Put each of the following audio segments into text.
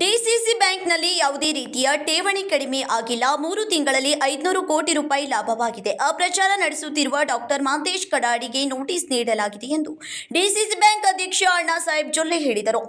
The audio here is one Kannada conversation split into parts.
ಡಿಸಿಸಿ ಬ್ಯಾಂಕ್ನಲ್ಲಿ ಯಾವುದೇ ರೀತಿಯ ಠೇವಣಿ ಕಡಿಮೆ ಆಗಿಲ್ಲ. ಮೂರು ತಿಂಗಳಲ್ಲಿ ಐದುನೂರು ಕೋಟಿ ರೂಪಾಯಿ ಲಾಭವಾಗಿದೆ. ಅಪ್ರಚಾರ ನಡೆಸುತ್ತಿರುವ ಡಾಕ್ಟರ್ ಮಾಂತೇಶ್ ಕಡಾಡಿಗೆ ನೋಟಿಸ್ ನೀಡಲಾಗಿದೆ ಎಂದು ಡಿಸಿಸಿ ಬ್ಯಾಂಕ್ ಅಧ್ಯಕ್ಷ ಅಣ್ಣಾ ಸಾಹೇಬ್ ಜೊಲ್ಲೆ ಹೇಳಿದರು.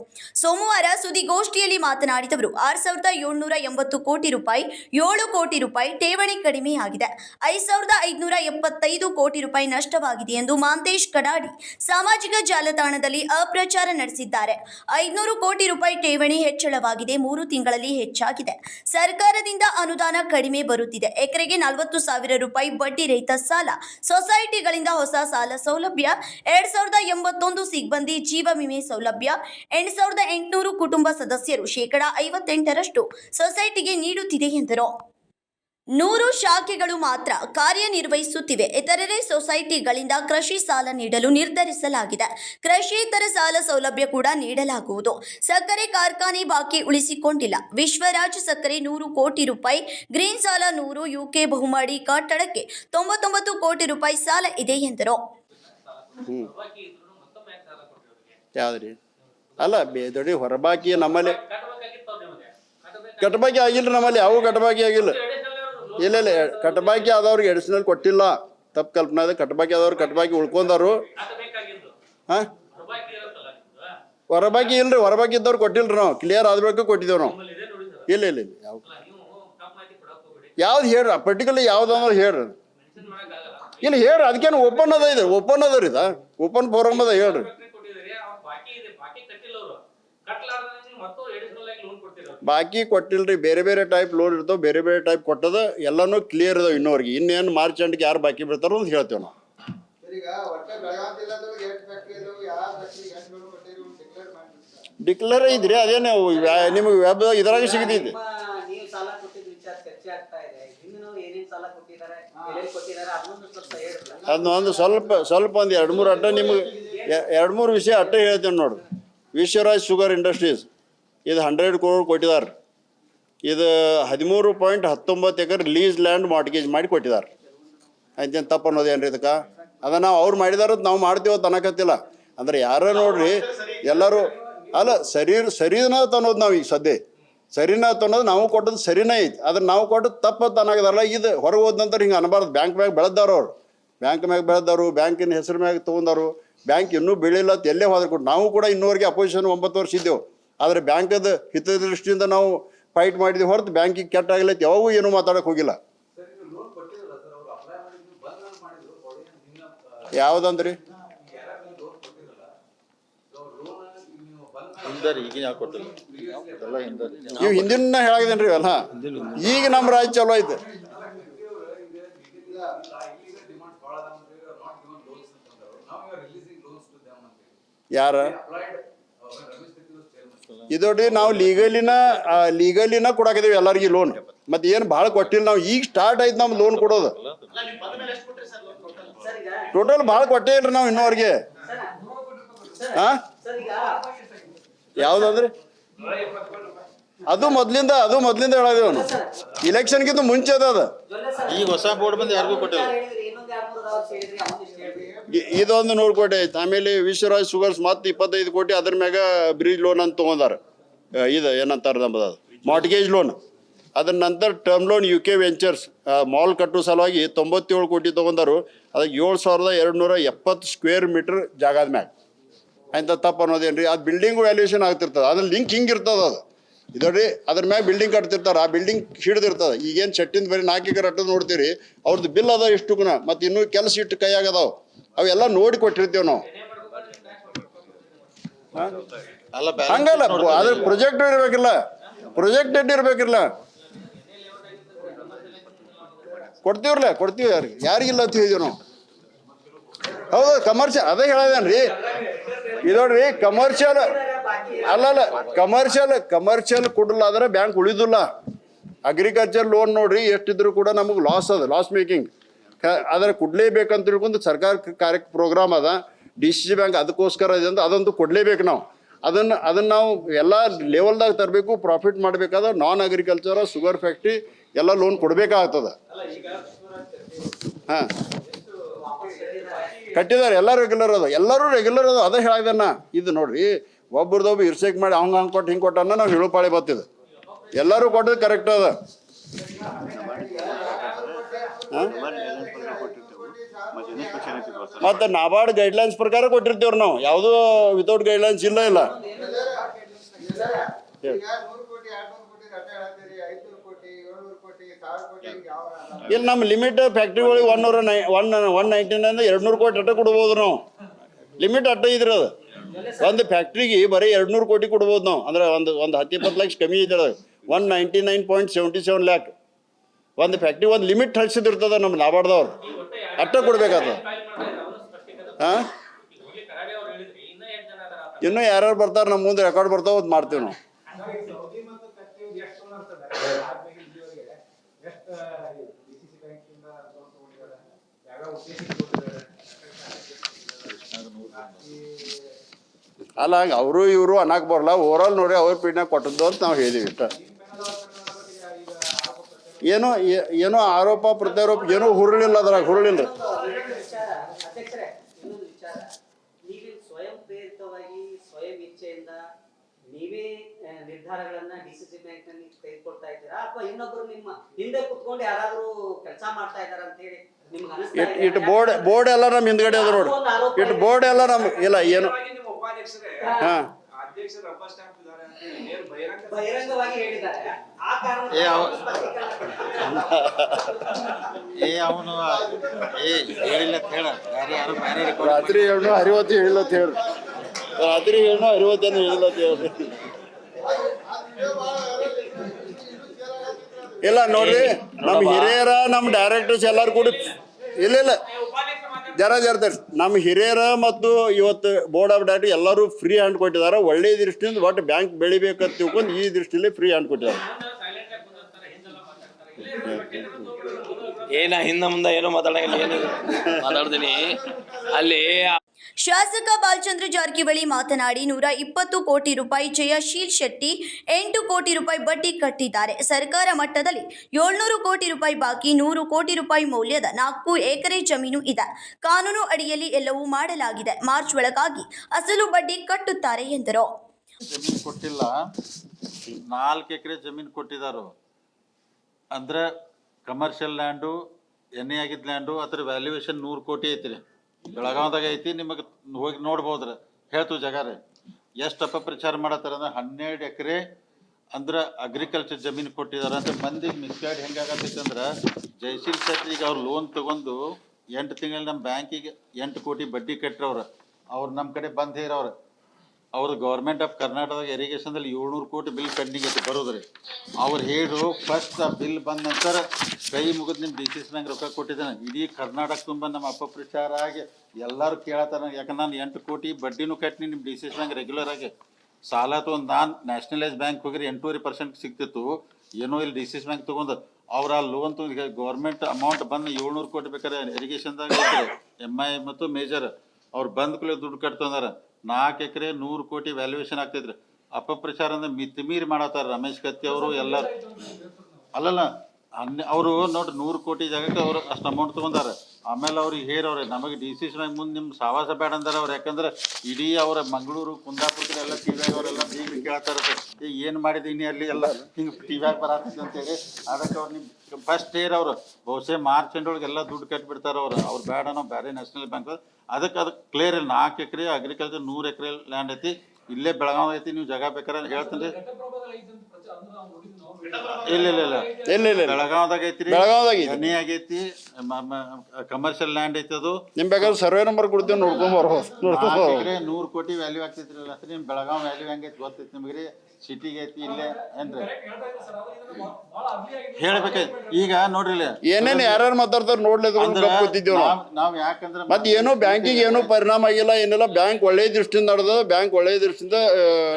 ಸೋಮವಾರ ಸುದ್ದಿಗೋಷ್ಠಿಯಲ್ಲಿ ಮಾತನಾಡಿದವರು ಆರು ಸಾವಿರದ ಏಳ್ನೂರ ಎಂಬತ್ತು ಕೋಟಿ ರೂಪಾಯಿ, ಏಳು ಕೋಟಿ ರೂಪಾಯಿ ಠೇವಣಿ ಕಡಿಮೆಯಾಗಿದೆ ಐದು ಸಾವಿರದ ಐದುನೂರ ಎಪ್ಪತ್ತೈದು ಕೋಟಿ ರೂಪಾಯಿ ನಷ್ಟವಾಗಿದೆ ಎಂದು ಮಾಂತೇಶ್ ಕಡಾಡಿ ಸಾಮಾಜಿಕ ಜಾಲತಾಣದಲ್ಲಿ ಅಪ್ರಚಾರ ನಡೆಸಿದ್ದಾರೆ. ಐದುನೂರು ಕೋಟಿ ರೂಪಾಯಿ ಠೇವಣಿ ಹೆಚ್ಚಳವಾಗಿದೆ. ಮೂರು ತಿಂಗಳಲ್ಲಿ ಹೆಚ್ಚಾಗಿದೆ. ಸರ್ಕಾರದಿಂದ ಅನುದಾನ ಕಡಿಮೆ ಬರುತ್ತಿದೆ. ಎಕರೆಗೆ ನಲವತ್ತು ಸಾವಿರ ರೂಪಾಯಿ ಬಡ್ಡಿ ರಹಿತ ಸಾಲ. ಸೊಸೈಟಿಗಳಿಂದ ಹೊಸ ಸಾಲ ಸೌಲಭ್ಯ. ಎರಡ್ ಸಾವಿರದ ಎಂಬತ್ತೊಂದು ಸಿಬ್ಬಂದಿ ಜೀವ ವಿಮೆ ಸೌಲಭ್ಯ. ಎಂಟು ಸಾವಿರದ ಎಂಟುನೂರು ಕುಟುಂಬ ಸದಸ್ಯರು ಶೇಕಡಾ ಐವತ್ತೆಂಟರಷ್ಟು ಸೊಸೈಟಿಗೆ ನೀಡುತ್ತಿದೆ ಎಂದರು. ನೂರು ಶಾಖೆಗಳು ಮಾತ್ರ ಕಾರ್ಯನಿರ್ವಹಿಸುತ್ತಿವೆ. ಇತರರೆ ಸೊಸೈಟಿಗಳಿಂದ ಕೃಷಿ ಸಾಲ ನೀಡಲು ನಿರ್ಧರಿಸಲಾಗಿದೆ. ಕೃಷಿಯೇತರ ಸಾಲ ಸೌಲಭ್ಯ ಕೂಡ ನೀಡಲಾಗುವುದು. ಸಕ್ಕರೆ ಕಾರ್ಖಾನೆ ಬಾಕಿ ಉಳಿಸಿಕೊಂಡಿಲ್ಲ. ವಿಶ್ವರಾಜ್ ಸಕ್ಕರೆ ನೂರು ಕೋಟಿ ರೂಪಾಯಿ, ಗ್ರೀನ್ ಸಾಲ ನೂರು, ಯುಕೆ ಬಹುಮಾಡಿ ಕಟ್ಟಡಕ್ಕೆ ತೊಂಬತ್ತೊಂಬತ್ತು ಕೋಟಿ ರೂಪಾಯಿ ಸಾಲ ಇದೆ ಎಂದರು. ಅಲ್ಲ ಹೊರಬಾಕಿ ನಮ್ಮಲ್ಲಿ. ಕಟ್ಟಬಾಕಿ ಆಗಿಲ್ಲ ನಮ್ಮಲ್ಲಿ, ಯಾವ ಕಟ್ಟಬಾಕಿ ಆಗಿಲ್ಲ. ಇಲ್ಲ ಇಲ್ಲ ಕಟಬಾಕಿ ಆದವ್ರಿಗೆ ಎಡಿಷನಲ್ ಕೊಟ್ಟಿಲ್ಲ. ತಪ್ಪು ಕಲ್ಪನೆ ಅದ ಕಟಬಾಕಿ ಆದವ್ರು ಕಟಬಾಕಿ ಉಳ್ಕೊಂಡವ್ರು ಹೊರಬಾಕಿ ಇಲ್ರಿ, ಹೊರಬಾಕಿ ಇದ್ದವ್ರು ಕೊಟ್ಟಿಲ್ರಿ ನಾವು. ಕ್ಲಿಯರ್ ಆದ್ಬೇಕು ಕೊಟ್ಟಿದ್ದೇವೆ ನಾವು. ಇಲ್ಲ ಇಲ್ಲ ಯಾವ ಯಾವ್ದು? ಹೇಳ್ರಿ ಪರ್ಟಿಕ್ಯುಲರ್ ಯಾವ್ದು ಅನ್ನೋದು ಹೇಳ್ರಿ ಇಲ್ಲ, ಹೇಳ್ರಿ, ಅದಕ್ಕೇನು ಓಪನ್ ಅದ ಇದೆ. ಓಪನ್ ಅದ ರೀ ಇದ. ಓಪನ್ ಫೋರಮ್ ಅದ ಹೇಳ್ರಿ. ಬಾಕಿ ಕೊಟ್ಟಿಲ್ರಿ ಬೇರೆ ಬೇರೆ ಟೈಪ್ ಲೋನ್ ಇರ್ತಾವ ಬೇರೆ ಬೇರೆ ಟೈಪ್ ಕೊಟ್ಟದ ಎಲ್ಲಾನು ಕ್ಲಿಯರ್ ಇದಾವೆ ಇನ್ನೋರ್ಗೆ. ಇನ್ನೇನು ಮಾರ್ಚ್ ಎಂಟ್ಗೆ ಯಾರು ಬಾಕಿ ಬಿಡ್ತಾರೋ ಅಂತ ಹೇಳ್ತೇವೆ ನಾವು. ಡಿಕ್ಲೇರ್ ಇದ್ರಿ ಅದೇನು ನಿಮಗೆ ವೆಬ್ ಇದ್ರಾಗ ಸಿಗತೈತಿ. ನೀವು ಸಾಲ ಕೊಟ್ಟಿದ್ದ ವಿಚಾರ ಚರ್ಚೆ ಆಗ್ತಾ ಇದೆ. ಹಿಂದಿನ ಏನೇನ್ ಸಾಲ ಕೊಟ್ಟಿದ್ದಾರೆ ಎಲ್ಲೆಲ್ಲಿ ಕೊಟ್ಟಿದ್ದಾರೆ ಅದನ್ನೊಂದು ಸ್ವಲ್ಪ ಹೇಳ್ರಲ್ಲ ಅದನ್ನ ಒಂದು ಸ್ವಲ್ಪ ಸ್ವಲ್ಪ ಒಂದು ಎರಡು ಮೂರು ಅಟ್ಟ ನಿಮಗೆ ಎರಡು ಮೂರು ವಿಷಯ ಅಟ್ಟ ಹೇಳ್ತೇನೆ ನೋಡು. ವಿಶ್ವರಾಜ್ ಶುಗರ್ ಇಂಡಸ್ಟ್ರೀಸ್, ಇದು ಹಂಡ್ರೆಡ್ ಕ್ರೋಡ್ ಕೊಟ್ಟಿದ್ದಾರೆ ಇದು ಹದಿಮೂರು ಪಾಯಿಂಟ್ ಹತ್ತೊಂಬತ್ತು ಎಕರೆ ಲೀಸ್ ಲ್ಯಾಂಡ್ ಮಾರ್ಟ್ಗೇಜ್ ಮಾಡಿ ಕೊಟ್ಟಿದ್ದಾರೆ ಆಯ್ತೇನು ತಪ್ಪು ಅನ್ನೋದು ಏನು ರೀ ಇದಕ್ಕೆ? ಅದನ್ನು ಅವ್ರು ಮಾಡಿದಾರ ನಾವು ಮಾಡ್ತೀವೋ ತನಕತ್ತಿಲ್ಲ ಅಂದ್ರೆ ಯಾರ ನೋಡ್ರಿ, ಎಲ್ಲರೂ, ಅಲ್ಲ, ಸರಿ ಸರಿನ ಅನ್ನೋದು ನಾವು ಈಗ ಸದ್ಯ. ಸರಿನ ಅನ್ನೋದು ನಾವು ಕೊಟ್ಟದ್ದು ಸರಿನೇ ಐತಿ. ಆದ್ರೆ ನಾವು ಕೊಟ್ಟದ್ದು ತಪ್ಪು ತನಗದಲ್ಲ ಇದು ಹೊರಗೆ ಹೋದ ನಂತರ ಹಿಂಗೆ ಅನ್ನಬಾರ್ದು ಬ್ಯಾಂಕ್ ಮ್ಯಾಗ ಬೆಳೆದವ್ರು ಅವ್ರು. ಬ್ಯಾಂಕ್ ಮ್ಯಾಗ ಬೆಳೆದವರು, ಬ್ಯಾಂಕಿನ ಹೆಸರು ಮ್ಯಾಗ ತೊಗೊಂಡವರು. ಬ್ಯಾಂಕ್ ಇನ್ನೂ ಬೆಳಿಲ್ಲ ಅಂತ ಎಲ್ಲೇ ಹೋದ್ರೆ ಕೊಟ್ಟು ನಾವು ಕೂಡ ಇನ್ನೂವರೆಗೆ ಅಪೋಸಿಷನ್ ಒಂಬತ್ತು ವರ್ಷ ಇದ್ದೆವು. ಆದರೆ ಬ್ಯಾಂಕದ ಹಿತದೃಷ್ಟಿಯಿಂದ ನಾವು ಫೈಟ್ ಮಾಡಿದ್ವಿ ಹೊರತು ಬ್ಯಾಂಕಿಗೆ ಕೆಟ್ಟ ಆಗ್ಲೈತಿ ಯಾವಾಗೂ ಏನೂ ಮಾತಾಡೋಕೆ ಹೋಗಿಲ್ಲ. ಯಾವುದಂದ್ರಿ? ನೀವು ಹಿಂದಿನ ಹೇಳಾಗಿದ್ದೇನ್ರಿ ಅಲ್ಲ ಈಗ ನಮ್ಮ ರಾಜ್ಯ ಚಲೋ ಐತೆ. ಯಾರ? ಇದೊಡ್ರಿ ನಾವು ಲೀಗಲಿನ ಲೀಗಲಿನ ಕೊಡಾಕಿದೇವಿ ಎಲ್ಲರಿಗೂ ಲೋನ್ ಮತ್ತೆ ಏನು ಭಾಳ ಕೊಟ್ಟಿಲ್ಲ ನಾವು, ಈಗ ಸ್ಟಾರ್ಟ್ ಆಯ್ತು ನಮ್ಮ ಲೋನ್ ಕೊಡೋದು. ಟೋಟಲ್ ಭಾಳ ಕೊಟ್ಟೇ ಇಲ್ರಿ ನಾವು ಇನ್ನೋರ್ಗೆ ಯಾವ್ದಂದ್ರಿ? ಅದು ಮೊದ್ಲಿಂದ ಅದು ಮೊದ್ಲಿಂದ ಅವನು. ನಾವು ಇಲೆಕ್ಷನ್ಗಿಂತ ಮುಂಚೆ ಅದ ಈಗ ಹೊಸ ಬೋರ್ಡ್ ಬಂದು ಯಾರಿಗೂ ಕೊಟ್ಟಿಲ್ಲ. ಇದೊಂದು ನೂರು ಕೋಟಿ ಐತೆ ಆಮೇಲೆ ವಿಶ್ವರಾಜ್ ಶುಗರ್ಸ್ ಮತ್ತೆ ಇಪ್ಪತ್ತೈದು ಕೋಟಿ ಅದ್ರ ಮ್ಯಾಗ ಬ್ರಿಡ್ಜ್ ಲೋನ್ ಅಂತ ತೊಗೊಂಡಾರ. ಇದು ಏನಂತಾರೆ ನಮ್ಮದು ಅದು ಮಾರ್ಟ್ಗೇಜ್ ಲೋನ್ ಅದ್ರ ನಂತರ term loan U K ventures mall ಕಟ್ಟೋ ಸಲುವಾಗಿ ತೊಂಬತ್ತೇಳು ಕೋಟಿ ತೊಗೊಂಡಾರು. ಅದಕ್ಕೆ ಏಳು ಸಾವಿರದ ಎರಡು ನೂರ ಎಪ್ಪತ್ತು ಸ್ಕ್ವೇರ್ ಮೀಟರ್ ಜಾಗದ ಮ್ಯಾಗ. ಅಂತ ತಪ್ಪು ಅನ್ನೋದೇನ್ರಿ? ಅದು ಬಿಲ್ಡಿಂಗ್ ವ್ಯಾಲ್ಯೂಷನ್ ಆಗ್ತಿರ್ತದೆ. ಅದ್ರ ಲಿಂಕ್ ಹಿಂಗೆ ಇರ್ತದೆ ಅದು. ಇದೊಡ್ರಿ ಅದ್ರ ಮ್ಯಾಗ ಬಿಲ್ಡಿಂಗ್ ಕಟ್ತಿರ್ತಾರೆ. ಆ ಬಿಲ್ಡಿಂಗ್ ಹಿಡಿದಿರ್ತದೆ. ಈಗೇನು ಚಟ್ಟಿಂದ ಬರೀ ನಾಲ್ಕು ಎಕರೆ ಅಟ್ಟದ ನೋಡ್ತೀರಿ. ಅವ್ರದ್ದು ಬಿಲ್ ಅದ ಇಷ್ಟು ಗುಣ ಮತ್ತು ಇನ್ನೂ ಕೆಲಸ ಇಟ್ಟು ಕೈಯಾಗದಾವ ಅವೆಲ್ಲ ನೋಡಿ ಕೊಟ್ಟಿರ್ತೀವಿ ನಾವು. ಅಲ್ಲ ಹಂಗಲ್ಲ ಅದ್ರ ಪ್ರೊಜೆಕ್ಟ್ ಇರ್ಬೇಕಿಲ್ಲ. ಪ್ರೊಜೆಕ್ಟೆಡ್ ಇರ್ಬೇಕಿಲ್ಲ. ಕೊಡ್ತೀವ್ರಲ್ಲ ಕೊಡ್ತೀವಿ ಯಾರಿಗೆ. ಯಾರಿಗಿಲ್ಲ ಅಂತ ಹೇಳಿದ್ವಿ ನಾವು. ಹೌದು ಕಮರ್ಷಿಯಲ್ ಅದೇ ಹೇಳದೇನ್ರಿ ಇದೋಡ್ರಿ ಕಮರ್ಷಿಯಲ್ ಅಲ್ಲಲ್ಲ ಕಮರ್ಷಿಯಲ್ ಕಮರ್ಷಿಯಲ್ ಕೊಡಲ್ಲ ಆದ್ರೆ ಬ್ಯಾಂಕ್ ಉಳಿದಿಲ್ಲ. ಅಗ್ರಿಕಲ್ಚರ್ ಲೋನ್ ನೋಡ್ರಿ ಎಷ್ಟಿದ್ರು ಕೂಡ ನಮಗೆ ಲಾಸ್ ಅದ ಲಾಸ್ ಮೇಕಿಂಗ್ ಅದರ ಕೊಡ್ಲೇಬೇಕಂತ ತಿಳ್ಕೊಂಡು ಸರ್ಕಾರ ಕಾರ್ಯ ಪ್ರೋಗ್ರಾಮ್ ಅದ, ಡಿ ಸಿ ಸಿ ಬ್ಯಾಂಕ್ ಅದಕ್ಕೋಸ್ಕರ ಇದೆ ಅಂತ ಅದಂತೂ ಕೊಡ್ಲೇಬೇಕು ನಾವು. ಅದನ್ನು ಅದನ್ನು ನಾವು ಎಲ್ಲ ಲೆವೆಲ್ದಾಗ ತರಬೇಕು, ಪ್ರಾಫಿಟ್ ಮಾಡಬೇಕಾದ್ರೆ ನಾನ್ ಅಗ್ರಿಕಲ್ಚರ ಶುಗರ್ ಫ್ಯಾಕ್ಟ್ರಿ ಎಲ್ಲ ಲೋನ್ ಕೊಡಬೇಕಾಗ್ತದ. ಹಾಂ. ಕಟ್ಟಿದ್ದಾರೆ, ಎಲ್ಲ ರೆಗ್ಯುಲರ್ ಅದ, ಎಲ್ಲರೂ ರೆಗ್ಯುಲರ್ ಅದ, ಅದೇ ಹೇಳಿದನ್ನ. ಇದು ನೋಡ್ರಿ ಒಬ್ರದೊಬ್ಬ ಇರ್ಸೇಕ್ ಮಾಡಿ ಹಂಗೆ ಹಂಗೆ ಕೊಟ್ಟು ಹಿಂಗೆ ಕೊಟ್ಟನ್ನ ನಾವು ಹೇಳೋ ಪಾಳಿ ಬತ್ತಿದೆ. ಎಲ್ಲರೂ ಕೊಟ್ಟದ್ದು ಕರೆಕ್ಟ್ ಅದ. ಮತ್ತು ನಾಬಾರ್ಡ್ ಗೈಡ್ಲೈನ್ಸ್ ಪ್ರಕಾರ ಕೊಟ್ಟಿರ್ತೀವ್ರಿ ನಾವು. ಯಾವುದೂ ವಿತೌಟ್ ಗೈಡ್ಲೈನ್ಸ್ ಇಲ್ಲ ಇಲ್ಲ. ಇಲ್ಲಿ ನಮ್ಮ ಲಿಮಿಟ್ ಫ್ಯಾಕ್ಟ್ರಿಗಳಿಗೆ ಒನ್ ನೂರ ನೈ ಒನ್ ಒನ್ ನೈಂಟಿನಿಂದ ಎರಡು ನೂರು ಕೋಟಿ ಅಟ್ಟ ಕೊಡ್ಬೋದು ನಾವು. ಲಿಮಿಟ್ ಅಟ್ಟ ಇದ್ರಿ ಅದು. ಒಂದು ಫ್ಯಾಕ್ಟ್ರಿಗೆ ಬರೀ ಎರಡು ನೂರು ಕೋಟಿ ಕೊಡ್ಬೋದು ನಾವು. ಅಂದ್ರೆ ಒಂದು ಒಂದು ಹತ್ತು ಇಪ್ಪತ್ತು ಲಕ್ಷ ಕಮ್ಮಿ ಇದ್ರೆ one ninety nine point seventy seven lakh ಒಂದು ಫ್ಯಾಕ್ಟ್ರಿ ಒಂದು ಲಿಮಿಟ್ ಹಳ್ಸಿದಿರ್ತದ ನಮ್ಮ ನಾಬಾರ್ದವ್ರು. ಅಟ್ಟ ಕೊಡ್ಬೇಕಾದ. ಹಾಂ? ಇನ್ನೂ ಯಾರ್ಯಾರು ಬರ್ತಾರೆ ನಮ್ಮ ಮುಂದೆ ರೆಕಾರ್ಡ್ ಬರ್ತಾವ ಅದು ಮಾಡ್ತೀವಿ ನಾವು. ಅಲ್ಲ, ಹಂಗೆ ಅವರು ಇವರು ಅನ್ನಕ್ಕೆ ಬರಲ್ಲ ಓವರಾಲ್ ನೋಡಿ ಅವ್ರ ಪೀಡ್ನಾಗ ಕೊಟ್ಟದ್ದು ಅಂತ ನಾವು ಹೇಳಿದೀವಿ ಇಷ್ಟ. ಏನೋ ಏನೋ ಆರೋಪ ಪ್ರತ್ಯಾರೋಪ ಏನೋ ಹುರುಳಿಲ್ಲ ಅದ್ರಾಗ ಹುರುಳಿಲ್ಲ. ಇನ್ನೊಂದು ಅಧ್ಯಕ್ಷರೇ ಇನ್ನೊಂದು ವಿಚಾರ. ನೀವೇನು ಸ್ವಯಂ ಪ್ರೇರಿತವಾಗಿ ಸ್ವಯಂ ಇಚ್ಛೆಯಿಂದ ನೀವೇ ನಿರ್ಧಾರಗಳನ್ನ ಬ್ಯಾಂಕ್ನಲ್ಲಿ ತೆಗೆದುಕೊಳ್ತಾ ಇದ್ದೀರಾ? ಅಥವಾ ಇನ್ನೊಬ್ರು ನಿಮ್ಮ ಹಿಂದೆ ಕುತ್ಕೊಂಡು ಯಾರಾದ್ರೂ ಕೆಲಸ ಮಾಡ್ತಾ ಇದಾರ ಅಂತ ಹೇಳಿ ನಿಮ್ಗೆ ಅನಿಸ್ತಾ ಇಟ್ ಬೋರ್ಡ್ ಬೋರ್ಡ್ ಎಲ್ಲ ನಮ್ಮ ಹಿಂದ್ಗಡೆ ಅದ ನೋಡಿ. ಇಟ್ ಬೋರ್ಡ್ ಎಲ್ಲ ನಮ್ಮ ಇಲ್ಲ ಏನು? ಹಾಂ. ಅಧ್ಯಕ್ಷರು ಬಹಿರಂಗವಾಗಿ ಹೇಳಿದ್ದಾರೆ. ಆ ಕಾರಣ ಏ, ಅವನು ಏ ಹೇಳಿಲ್ಲ ಅಂತ ಹೇಳ. ಯಾರು ಯಾರು ಬೇರೆ ರಾತ್ರಿ ಹೇಳು ಅರಿವತ್ತು ಹೇಳಿಲ್ಲ ಅಂತ ಹೇಳಿ. ರಾತ್ರಿ ಹೇಳು ಅರಿವತ್ತನ್ನು ಹೇಳಿಲ್ಲ ಅಂತ ಹೇಳಿ. ಇಲ್ಲ ನೋಡ್ರಿ ನಮ್ಮ ಹಿರಿಯರ ನಮ್ಮ ಡೈರೆಕ್ಟರ್ಸ್ ಎಲ್ಲಾರು ಕೂಡ ಇಲ್ಲ ಇಲ್ಲ. ಜರ ಜರ ನಮ್ಮ ಹಿರಿಯರ ಮತ್ತು ಇವತ್ತು ಬೋರ್ಡ್ ಆಫ್ ಡೈರೆಕ್ಟರ್ ಎಲ್ಲರೂ ಫ್ರೀ ಹ್ಯಾಂಡ್ ಕೊಟ್ಟಿದ್ದಾರೆ. ಒಳ್ಳೆ ದೃಷ್ಟಿಯಿಂದ ಒಟ್ಟು ಬ್ಯಾಂಕ್ ಬೆಳಿಬೇಕಂತ ತಿಳ್ಕೊಂಡು ಈ ದೃಷ್ಟಿಯಲ್ಲಿ ಫ್ರೀ ಹ್ಯಾಂಡ್ ಕೊಟ್ಟಿದ್ದಾರೆ. ಏನ ಹಿಂದ ಮುಂದೆ ಏನೋ ಮಾತಾಡಂಗಿಲ್ಲ ಏನು ಅಲ್ಲಿ ಶಾಸಕ ಬಾಲಚಂದ್ರ ಜಾರಕಿಹೊಳಿ ಮಾತನಾಡಿ ನೂರ ಇಪ್ಪತ್ತು ಕೋಟಿ ರೂಪಾಯಿ ಜಯಶೀಲ್ ಶೆಟ್ಟಿ, ಎಂಟು ಕೋಟಿ ರೂಪಾಯಿ ಬಡ್ಡಿ ಕಟ್ಟಿದ್ದಾರೆ. ಸರ್ಕಾರ ಮಟ್ಟದಲ್ಲಿ ಏಳ್ನೂರು ಕೋಟಿ ರೂಪಾಯಿ ಬಾಕಿ, ನೂರು ಕೋಟಿ ರೂಪಾಯಿ ಮೌಲ್ಯದ ನಾಲ್ಕು ಎಕರೆ ಜಮೀನು ಇದೆ. ಕಾನೂನು ಅಡಿಯಲ್ಲಿ ಎಲ್ಲವೂ ಮಾಡಲಾಗಿದೆ. ಮಾರ್ಚ್ ಒಳಗಾಗಿ ಅಸಲು ಬಡ್ಡಿ ಕಟ್ಟುತ್ತಾರೆ ಎಂದರು. ಜಮೀನು ಕೊಟ್ಟಿಲ್ಲ. ನಾಲ್ಕು ಎಕರೆ ಜಮೀನು ಕೊಟ್ಟಿದ್ದಾರೆ ಅಂದ್ರೆ ಕಮರ್ಷಿಯಲ್ ಲ್ಯಾಂಡು ಎಣ್ಣೆ ಆಗಿದ್ದ ಲ್ಯಾಂಡು ಅದರ ವ್ಯಾಲ್ಯೂಯೇಷನ್ ನೂರು ಕೋಟಿ ಐತ್ರಿ. ಬೆಳಗಾವ್ದಾಗ ಐತಿ, ನಿಮಗೆ ಹೋಗಿ ನೋಡ್ಬೋದ್ರಿ. ಹೇಳ್ತು ಜಗಾರ ರೀ. ಎಷ್ಟು ಅಪಪ್ರಚಾರ ಮಾಡತ್ತಾರ ಅಂದ್ರೆ ಹನ್ನೆರಡು ಎಕರೆ ಅಂದ್ರೆ ಅಗ್ರಿಕಲ್ಚರ್ ಜಮೀನು ಕೊಟ್ಟಿದ್ದಾರೆ ಅಂದ್ರೆ ಮಂದಿಗೆ ಮಿಸ್ಗೈಡ್ ಹೆಂಗಾಗತ್ತೈತೆ ಅಂದ್ರೆ ಜಯಶೀಲ್ ಈಗ ಅವ್ರು ಲೋನ್ ತಗೊಂಡು ಎಂಟು ತಿಂಗಳು ನಮ್ಮ ಬ್ಯಾಂಕಿಗೆ ಎಂಟು ಕೋಟಿ ಬಡ್ಡಿ ಕಟ್ಟಿರವ್ರು ಅವ್ರು ನಮ್ಮ ಕಡೆ ಬಂದ್ ಹೇರವ್ರು. ಅವ್ರು ಗೌರ್ಮೆಂಟ್ ಆಫ್ ಕರ್ನಾಟಕದಾಗ ಇರಿಗೇಷನ್ದಲ್ಲಿ ಏಳ್ನೂರು ಕೋಟಿ ಬಿಲ್ ಪೆಂಡಿಂಗ್ ಐತಿ ಬರೋದ್ರಿ. ಅವ್ರು ಹೇಳು ಫಸ್ಟ್ ಆ ಬಿಲ್ ಬಂದ ನಂತರ ಕೈ ಮುಗಿದು ನಿಮ್ಮ ಡಿ ಸಿ ಸಿ ನಂಗೆ ರೊಕ್ಕ ಕೊಟ್ಟಿದ್ದಾನೆ. ಇಡೀ ಕರ್ನಾಟಕ ತುಂಬ ನಮ್ಮ ಅಪಪ್ರಚಾರ ಆಗಿ ಎಲ್ಲರೂ ಕೇಳತ್ತಾರ. ಯಾಕಂದ್ರೆ ನಾನು ಎಂಟು ಕೋಟಿ ಬಡ್ಡಿನೂ ಕಟ್ಟಿನಿ ನಿಮ್ಮ D C C bank regular ಆಗಿ. ಸಾಲ ತೊಗೊಂಡು ನಾನು ನ್ಯಾಷನಲೈಸ್ ಬ್ಯಾಂಕ್ ಹೋಗಿರಿ ಎಂಟೂವರೆ ಪರ್ಸೆಂಟ್ ಸಿಗ್ತಿತ್ತು ಏನೋ ಇಲ್ಲಿ ಡಿ ಸಿ ಸಿ ಬ್ಯಾಂಕ್ ತೊಗೊಂಡು ಅವ್ರ ಆ ಲೋನ್ ತೊಗೊಂಡು ಗೌರ್ಮೆಂಟ್ ಅಮೌಂಟ್ ಬಂದು ಏಳ್ನೂರು ಕೋಟಿ ಬೇಕಾದ್ರೆ ಇರಿಗೇಷನ್ದಾಗ ಎಂ ಐ ಮತ್ತು ಮೇಜರ್ ಅವ್ರು ಬಂದ ಕೂಡಲೇ ದುಡ್ಡು ಕಟ್ತಂದಾರ. ನಾಲ್ಕು ಎಕರೆ ನೂರು ಕೋಟಿ ವ್ಯಾಲ್ಯೂಯೇಷನ್ ಆಗ್ತೈತ್ರಿ. ಅಪಪ್ರಚಾರ ಅಂದ್ರೆ ಮಿತಿಮೀರಿ ಮಾಡತ್ತಾರ ರಮೇಶ್ ಕತ್ತಿ ಅವರು ಎಲ್ಲರೂ ಅಲ್ಲಲ್ಲ ಅವರು ನೋಡ್ರಿ ನೂರು ಕೋಟಿ ಜಾಗಕ್ಕೆ ಅವರು ಅಷ್ಟು ಅಮೌಂಟ್ ತೊಗೊಂಡಾರ. ಆಮೇಲೆ ಅವ್ರಿಗೆ ಹೇರವ್ರೆ ನಮಗೆ ಡಿಸಿಷನ್ ಮುಂದೆ ನಿಮ್ಮ ಸಾವಾಸ ಬೇಡ ಅಂದಾರ ಅವ್ರು. ಯಾಕಂದ್ರೆ ಇಡೀ ಅವರ ಮಂಗಳೂರು ಕುಂದಾಪುರ ಎಲ್ಲ ಟಿ ಅವರೆಲ್ಲ ಬೀಗ ಕೇಳ್ತಾರ ಈಗ ಏನು ಮಾಡಿದೀನಿ ಅಲ್ಲಿ ಎಲ್ಲ ಹಿಂಗೆ ಟಿ ವ್ಯಾಗ ಬರತ್ತೈತೆ ಅಂತೇಳಿ ಅದಕ್ಕೆ ಅವ್ರು ನಿಮ್ಮ ಫಸ್ಟ್ ಏರ್ ಅವರು. ಬಹುಶಃ ಮಾರ್ಚ್ ಎಂಡ್ ಎಲ್ಲ ದುಡ್ಡು ಕಟ್ಟಿಬಿಡ್ತಾರೆ ಅವ್ರು. ಅವ್ರು ಬೇಡ ನಾವು ಬೇರೆ ನ್ಯಾಷನಲ್ ಬ್ಯಾಂಕ್ ಅದಕ್ಕೆ ಅದಕ್ಕೆ ಕ್ಲಿಯರ್ ಇಲ್ಲ. ನಾಲ್ಕು ಎಕರೆ ಅಗ್ರಿಕಲ್ಚರ್ ನೂರು ಎಕರೆ ಲ್ಯಾಂಡ್ ಐತಿ. ಇಲ್ಲೇ ಬೆಳಗಾವಿ ಐತಿ. ನೀವು ಜಾಗ ಬೇಕಾರೆ ಹೇಳ್ತೀನಿ. ಇಲ್ಲ ಇಲ್ಲ ಇಲ್ಲ ಇಲ್ಲ ಇಲ್ಲ ಇಲ್ಲ ಬೆಳಗಾವ್ದಾಗ ಐತ್ರಿ. ಬೆಳಗಾವ್ದಾಗ ಐತಿ. ಎಣ್ಣೆ ಆಗೈತಿ ಕಮರ್ಷಿಯಲ್ ಲ್ಯಾಂಡ್ ಐತಿ ಅದು. ನಿಮ್ ಬೇಕಾದ್ರೆ ಸರ್ವೆ ನಂಬರ್ ಕೊಡ್ತೀವಿ ನೋಡ್ಕೊಂಡ್ ಬರ್ಬೋದು ನೋಡ್ಕೊಂಡ್ ನಾಲ್ಕು ಬರ್ಬೋದು ಎಕರೆ ನೂರು ಕೋಟಿ ವ್ಯಾಲ್ಯೂ ಆಗ್ತೈತ್ರಿ ಅಲ್ಲ ನಿಮ್ ಬೆಳಗಾವ್ ವ್ಯಾಲ್ಯೂ ಹೆಂಗೈತಿ ಗೊತ್ತೈತಿ ನಿಮ್ಗೆ ಸಿಟಿಗೆ ಐತಿ ಇಲ್ಲೇ ಏನ್ರಿ? ಹೇಳ್ಬೇಕೈತಿ ಈಗ ನೋಡ್ರಿ ಇಲ್ಲಿ. ಏನೇನು ಯಾರ್ಯಾರು ಮಾತಾಡ್ತಾರ ನೋಡ್ಲಿ ಅಂದ್ರ ಕೂತಿದ್ದೀವಿ ನಾವು. ನಾವ್- ನಾವ್ ಯಾಕಂದ್ರ ಮತ್ತೆ ಏನೋ ಬ್ಯಾಂಕಿಗೆ ಏನೋ ಪರಿಣಾಮ ಆಗಿಲ್ಲ ಏನಿಲ್ಲ. ಬ್ಯಾಂಕ್ ಒಳ್ಳೆ ದೃಷ್ಟಿಯಿಂದ ನಡೆದ ಬ್ಯಾಂಕ್ ಒಳ್ಳೆ ದೃಷ್ಟಿಯಿಂದ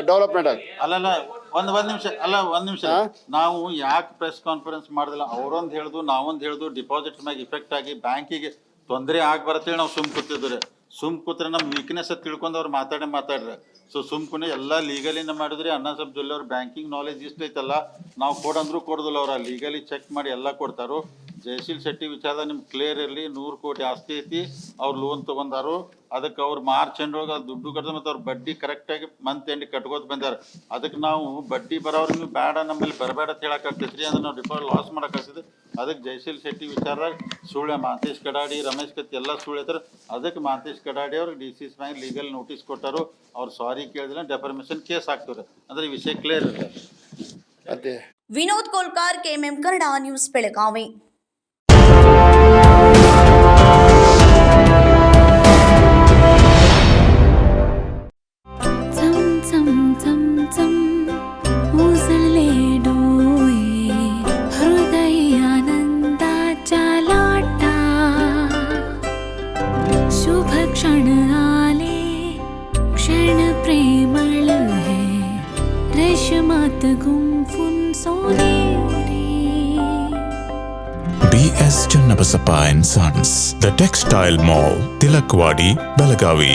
ಡೆವಲಪ್ಮೆಂಟ್ ಆಗಿ. ಅಲ್ಲಲ್ಲ ಒಂದ್ ಒಂದ್ ನಿಮಿಷ ಅಲ್ಲ ಒಂದ್ ನಿಮಿಷ. ನಾವು ಯಾಕೆ ಪ್ರೆಸ್ ಕಾನ್ಫರೆನ್ಸ್ ಮಾಡಿದಿಲ್ಲ? ಅವ್ರೊಂದ್ ಹೇಳ್ದು ನಾವೊಂದ್ ಹೇಳುದು ಡಿಪಾಸಿಟ್ ಮ್ಯಾಗ ಇಫೆಕ್ಟ್ ಆಗಿ ಬ್ಯಾಂಕಿಗೆ ತೊಂದರೆ ಆಗ್ಬಾರತ್ತೇಳಿ ನಾವು ಸುಮ್ ಕೂತಿದ್ರೆ ಸುಮ್ ಕೂತ್ರೆ ನಮ್ ವೀಕ್ನೆಸ್ ತಿಳ್ಕೊಂಡು ಅವ್ರು ಮಾತಾಡೇ ಮಾತಾಡ್ರಿ. ಸೊ ಸುಮ್ಕುನೆ ಎಲ್ಲ ಲೀಗಲಿನ ಮಾಡಿದ್ರೆ ಅಣ್ಣ ಸಾಬ್ ಅವ್ರ ಬ್ಯಾಂಕಿಂಗ್ ನಾಲೆಜ್ ಇಷ್ಟೈತಲ್ಲ ನಾವು ಕೊಡಂದ್ರು ಕೊಡೋದಿಲ್ಲ ಅವ್ರ. ಲೀಗಲಿ ಚೆಕ್ ಮಾಡಿ ಎಲ್ಲಾ ಕೊಡ್ತಾರೋ. ಜಯಶೀಲ್ ಶೆಟ್ಟಿ ವಿಚಾರ ನಿಮ್ಗೆ ಕ್ಲಿಯರ್ ಇರಲಿ ನೂರು ಕೋಟಿ ಆಸ್ತಿ ಐತಿ ಅವ್ರು ಲೋನ್ ತೊಗೊಂಡಾರು ಅದಕ್ಕೆ ಅವ್ರು ಮಾರ್ಚ್ ಎಂಡ್ ಒಳಗೆ ದುಡ್ಡು ಕಟ್ಟದ ಮತ್ತು ಅವ್ರು ಬಡ್ಡಿ ಕರೆಕ್ಟಾಗಿ ಮಂತ್ ಎಂಡ್ ಕಟ್ಕೋತ ಬಂದಾರ. ಅದಕ್ಕೆ ನಾವು ಬಡ್ಡಿ ಬರೋರು ನೀವು ಬೇಡ ನಮ್ಮಲ್ಲಿ ಬರಬೇಡ ಅಂತ ಹೇಳಕ್ಕಾಗ್ತೈತ್ರಿ ಅಂದ್ರೆ ನಾವು ಡಿಫಾಲ್ಟ್ ಲಾಸ್ ಮಾಡೋಕ್ಕಾಗ್ತದೆ ಅದಕ್ಕೆ ಜಯಶೀಲ್ ಶೆಟ್ಟಿ ವಿಚಾರದಾಗ ಸುಳ್ಳೆ ಮಾಂತೇಶ್ ಕಡಾಡಿ ರಮೇಶ್ ಕತ್ತಿ ಎಲ್ಲ ಸುಳ್ಳು ಐತಾರೆ ಅದಕ್ಕೆ ಮಾಂತೇಶ್ ಕಡಾಡಿ ಅವ್ರಿಗೆ D C C bank legal notice ಕೊಟ್ಟರು. ಅವ್ರು ಸಾರಿ ಕೇಳಿದ್ರೆ ಡೆಫರ್ಮೇಷನ್ ಕೇಸ್ ಹಾಕ್ತಾರೆ ಅಂದ್ರೆ ಈ ವಿಷಯ ಕ್ಲಿಯರ್ ಇರುತ್ತೆ. Vinod Kolkar KMM Kannada news Belagavi. क्षण आले क्षण प्रेमळ हे रेशमात गुंफून सोने BS Channabasappa and Sons, The Textile Mall, Tilakwadi, Belagavi.